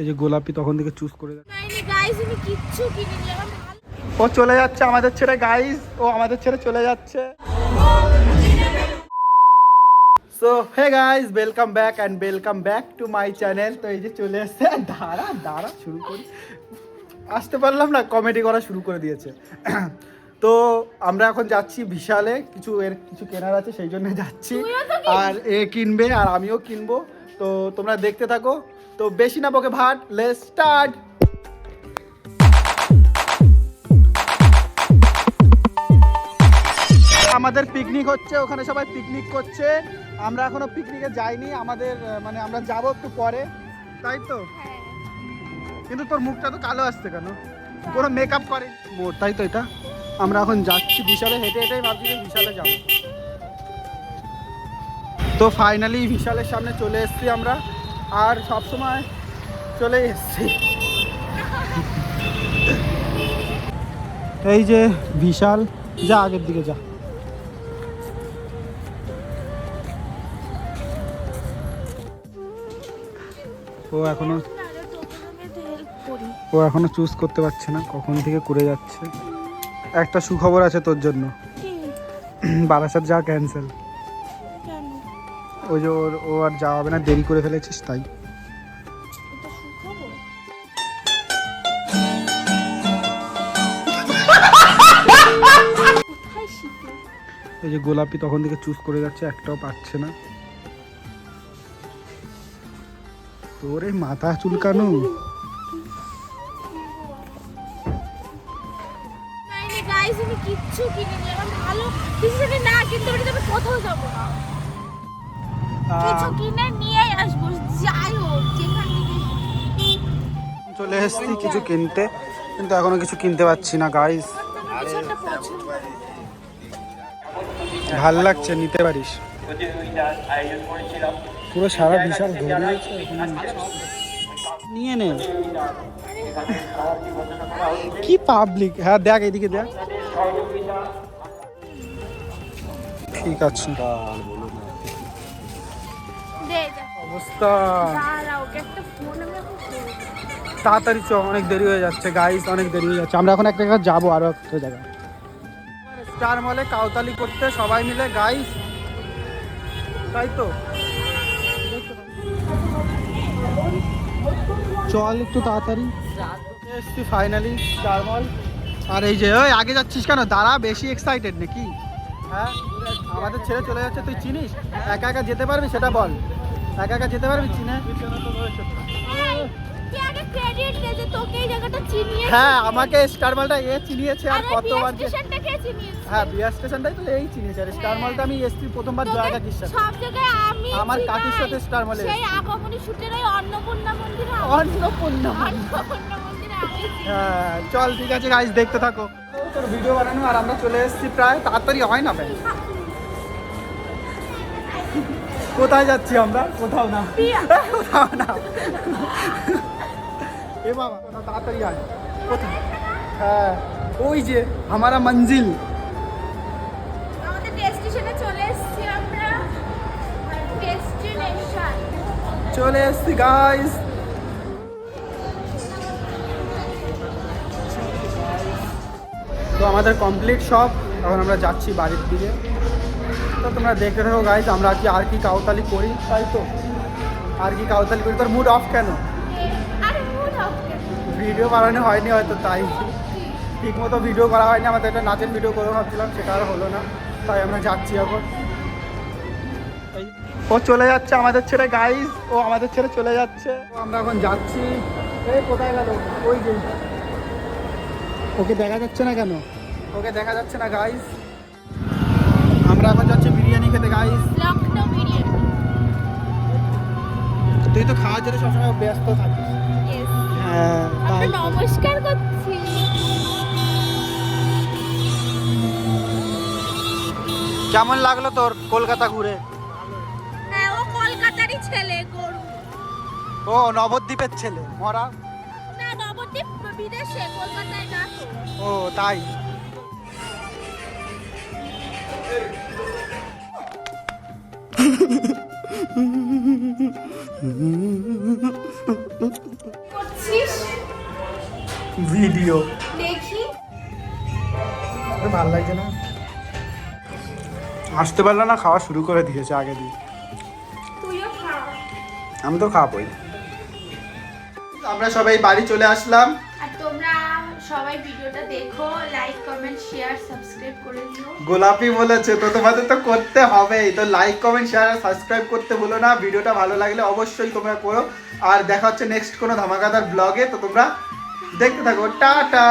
এই যে গোলাপি তখন থেকে চুজ করে ও চলে যাচ্ছে আমাদের ছেড়ে গাইস ও আমাদের ছেড়ে চলে যাচ্ছে। So hey guys welcome back and welcome back to my channel তো এই যে চলে এসছে দাঁড়া দাঁড়া শুরু করি। আসতে পারলাম না কমেডি করা শুরু করে দিয়েছে। তো আমরা এখন যাচ্ছি বিশালে কিছু এর কিছু কেনার আছে সেই জন্য যাচ্ছি। আর এ কিনবে আর আমিও কিনবো। তো তোমরা দেখতে থাকো। তো বেশি না বকে ভাট লেস স্টার্ট আমাদের পিকনিক হচ্ছে ওখানে সবাই পিকনিক করছে। আমরা এখনও পিকনিকে যাইনি আমাদের মানে আমরা যাব একটু পরে। তাই তো? হ্যাঁ। কিন্তু তোর মুখটা তো কালো আসছে কেন? কোনো মেকআপ করে। বোর্ড তাই তো এটা? আমরা এখন যাচ্ছি বিশালে হেঁটে হেঁটেই ভাবছি যে বিশালে যাব। তো ফাইনালি বিশালের সামনে চলে এসেছি আমরা। আর সব সময় চলে এসেছি। এই যে বিশাল, যা আগের দিকে যা। ও এখনও ও এখনও চুজ করতে পারছে না, কখন থেকে করে যাচ্ছে। একটা সুখবর আছে তোর জন্য। বারাসাত যাওয়া ক্যান্সেল ওই যে ওর, ও আর যাওয়া হবে না, দেরি করে ফেলেছিস, তাই। এই যে গোলাপি তখন থেকে চুজ করে যাচ্ছে, একটাও পাচ্ছে না। তোর এই মাথা চুলকানো। কিচ্ছু কিনিনি আমার ভালো কিছু না কিনতে পারি তবে কোথাও যাব না। চলে এসেছি কিছু কিনতে, কিন্তু এখনও কিছু কিনতে পারছি না গাইস ভালো লাগছে, নিতে পারিস। পুরো সারা বিশাল না। নিয়ে নে। কি পাবলিক হ্যাঁ দেখ এইদিকে দেখ। ঠিক আছে। অবস্থা। তাড়াতাড়ি চ অনেক দেরি হয়ে যাচ্ছে গাইস অনেক দেরি হয়ে যাচ্ছে। আমরা এখন একটা জায়গায় যাব আরও একটা জায়গায়। স্টার মলে কাউতালি করতে সবাই মিলে গাইস তাই তো? চল একটু তাড়াতাড়ি। এসছি ফাইনালি স্টার মল আর এই যে ওই আগে যাচ্ছিস কেন? দাঁড়া বেশি এক্সাইটেড নাকি? হ্যাঁ? আমাদের ছেড়ে চলে যাচ্ছে তুই চিনিস? একা একা যেতে পারবি সেটা বল। একা একা যেতে পারবি চিনে? হ্যাঁ আমাকে স্টার মলটা এ চিনিয়েছে আর কতবার হ্যাঁ বিয়ার স্টেশনটাই তো এই চিনিয়েছে। আর স্টার মলটা আমি এসছি প্রথমবার জয়া কাকির সাথে। আমার কাকির সাথে স্টার মলে অন্নপূর্ণা মন্দিরে অন্নপূর্ণা। হ্যাঁ চল ঠিক আছে গাইজ দেখতে থাকো। তোর ভিডিও বানানো আর আমরা চলে এসেছি প্রায় তাড়াতাড়ি হয় না ভাই? কোথায় যাচ্ছি আমরা? কোথাও না। কোথাও না। এ বাবা তাড়াতাড়ি আয়। কোথায়? হ্যাঁ ওই যে আমারা মঞ্জিল। চলে এসছি গাইস তো আমাদের কমপ্লিট সব। এখন আমরা যাচ্ছি বাড়ির দিকে। তো তোমরা দেখে থাকো গাইস আমরা কি আর কি কাউতালি করি তাই তো? আর কি কাউতালি করি? তোর মুড অফ কেন? ভিডিও বানানো হয়নি হয়তো তাই। ঠিক মতো ভিডিও করা হয়নি আমাদের একটা নাচের ভিডিও করে ভাবছিলাম সেটা আর হলো না। তাই আমরা যাচ্ছি এখন। ও চলে যাচ্ছে আমাদের ছেড়ে গাইস ও আমাদের ছেড়ে চলে যাচ্ছে। আমরা এখন যাচ্ছি। এই কোথায় গেল? ওই যে। ওকে দেখা যাচ্ছে না কেন? ওকে দেখা যাচ্ছে না গাইস আমরা এখন যাচ্ছি বিরিয়ানি খেতে গাইস লখনৌ বিরিয়ানি। তুই তো খাওয়ার জন্য সবসময় ব্যস্ত থাকিস। হ্যাঁ নমস্কার করছি। কেমন লাগল তোর কলকাতা ঘুরে? হ্যাঁ ও কলকাতারই ছেলে গরু। ও নবদ্বীপের ছেলে মরা? না নবদ্বীপ বিদেশে কলকাতায় না। ও তাই। ভিডিও। দেখি। ভালো লাগছে না। আসতে পারল না খাওয়া শুরু করে দিয়েছে আগে দিয়ে। আমি তো খাওয়াবই আমরা সবাই বাড়ি চলে আসলাম। সবাই ভিডিওটা দেখো লাইক কমেন্ট শেয়ার সাবস্ক্রাইব করে দিও। গোলাপি বলেছে, তো তোমাদের তো করতে হবেই। তো লাইক কমেন্ট শেয়ার আর সাবস্ক্রাইব করতে ভুলো না। ভিডিওটা ভালো লাগলে অবশ্যই তোমরা করো। আর দেখা হচ্ছে নেক্সট কোনো ধামাকাদার ব্লগে তো তোমরা দেখতে থাকো। টাটা!